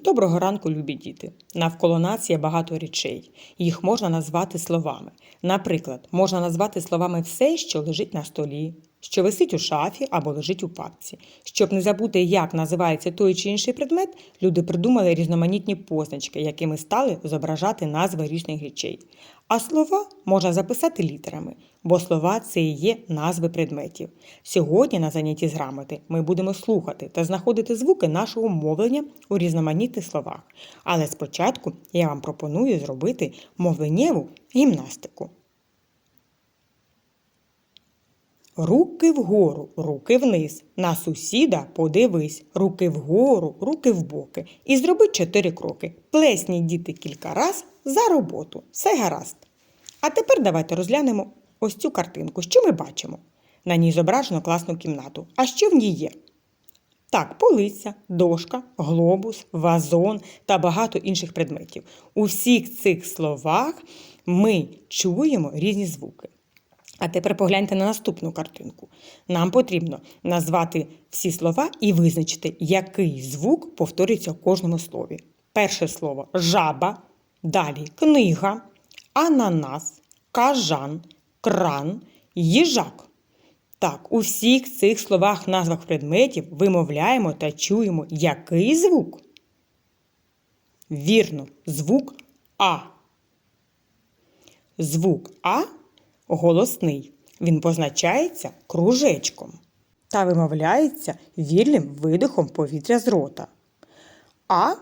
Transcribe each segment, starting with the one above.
Доброго ранку, любі діти! Навколо нас є багато речей. Їх можна назвати словами. Наприклад, можна назвати словами все, що лежить на столі, що висить у шафі або лежить у папці. Щоб не забути, як називається той чи інший предмет, люди придумали різноманітні позначки, якими стали зображати назви різних речей. А слова можна записати літерами, бо слова це і є назви предметів. Сьогодні на занятті з грамоти ми будемо слухати та знаходити звуки нашого мовлення у різноманітних словах. Але спочатку я вам пропоную зробити мовленнєву гімнастику. Руки вгору, руки вниз. На сусіда подивись. Руки вгору, руки вбоки. І зроби чотири кроки. Плесніть діти кілька раз за роботу. Все гаразд. А тепер давайте розглянемо ось цю картинку. Що ми бачимо? На ній зображено класну кімнату. А що в ній є? Так, полиця, дошка, глобус, вазон та багато інших предметів. У всіх цих словах ми чуємо різні звуки. А тепер погляньте на наступну картинку. Нам потрібно назвати всі слова і визначити, який звук повторюється в кожному слові. Перше слово жаба, далі книга, ананас, кажан, кран, їжак. Так, у всіх цих словах назвах предметів вимовляємо та чуємо який звук? Вірно, звук А. Звук А голосний. Він позначається кружечком та вимовляється вільним видихом повітря з рота. А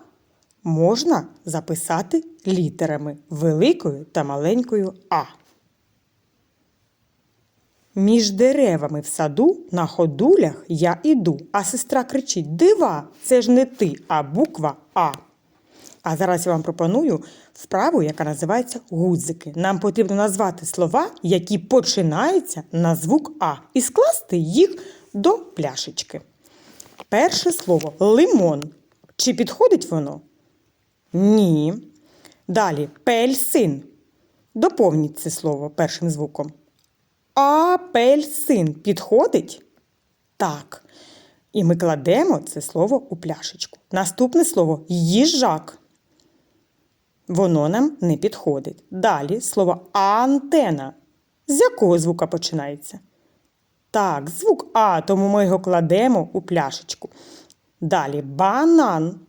можна записати літерами великою та маленькою А. Між деревами в саду на ходулях я іду, а сестра кричить Дива, це ж не ти, а буква А. А зараз я вам пропоную вправу, яка називається гудзики. Нам потрібно назвати слова, які починаються на звук А, і скласти їх до пляшечки. Перше слово лимон. Чи підходить воно? Ні. Далі пельсин. Доповніть це слово першим звуком. Апельсин підходить? Так. І ми кладемо це слово у пляшечку. Наступне слово їжак. Воно нам не підходить. Далі слово антена. З якого звука починається? Так, звук А, тому ми його кладемо у пляшечку. Далі банан.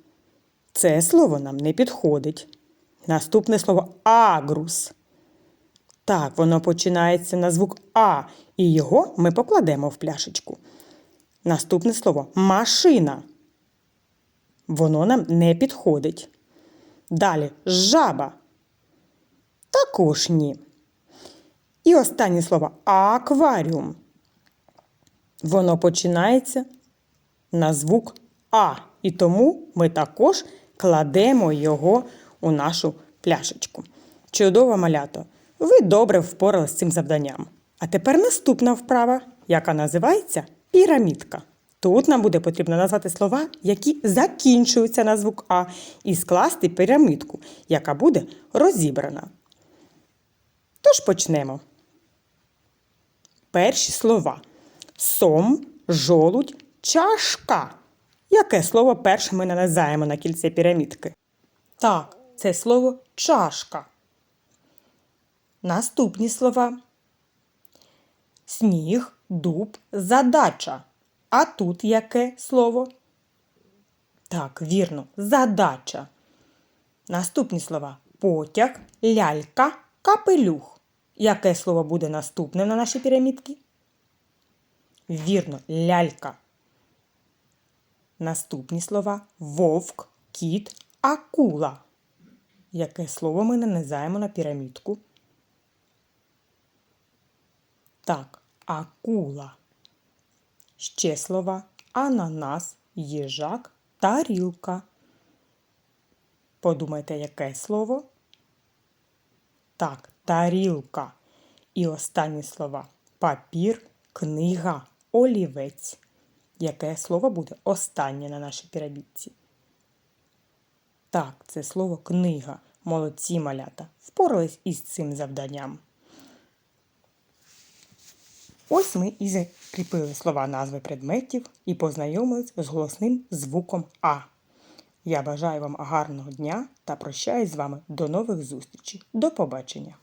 Це слово нам не підходить. Наступне слово агрус. Так, воно починається на звук А, і його ми покладемо в пляшечку. Наступне слово машина. Воно нам не підходить. Далі жаба. Також ні. І останнє слово акваріум. Воно починається на звук А. І тому ми також кладемо його у нашу пляшечку. Чудово малято! Ви добре впоралися з цим завданням. А тепер наступна вправа, яка називається пірамідка. Тут нам буде потрібно назвати слова, які закінчуються на звук А, і скласти пірамидку, яка буде розібрана. Тож почнемо. Перші слова: сом, жолудь, чашка. Яке слово перше ми нанизаємо на кільце пірамідки? Так, це слово чашка. Наступні слова: сніг, дуб, задача. А тут яке слово? Так, вірно, задача. Наступні слова потяг, лялька, капелюх. Яке слово буде наступним на нашій пірамідці? Вірно, лялька. Наступні слова вовк, кіт, акула. Яке слово ми нанизаємо на пірамідку? Так, акула. Ще слова ананас, їжак, тарілка. Подумайте, яке слово? Так, тарілка. І останні слова папір, книга, олівець. Яке слово буде останнє на нашій пірамідці? Так, це слово книга. Молодці малята. Впорались із цим завданням. Ось ми і закріпили слова назви предметів і познайомились з голосним звуком А. Я бажаю вам гарного дня та прощаюсь з вами до нових зустрічей. До побачення!